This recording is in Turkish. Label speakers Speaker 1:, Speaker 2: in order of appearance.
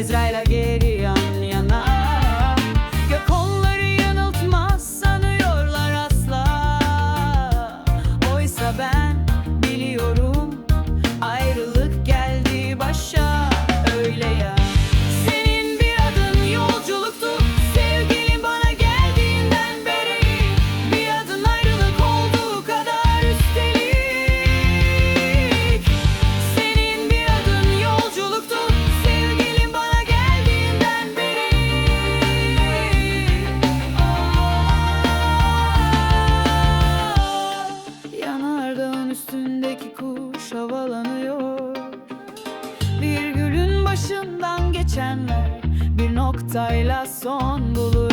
Speaker 1: Ezrail again. Başından geçenler Bir noktayla son bulur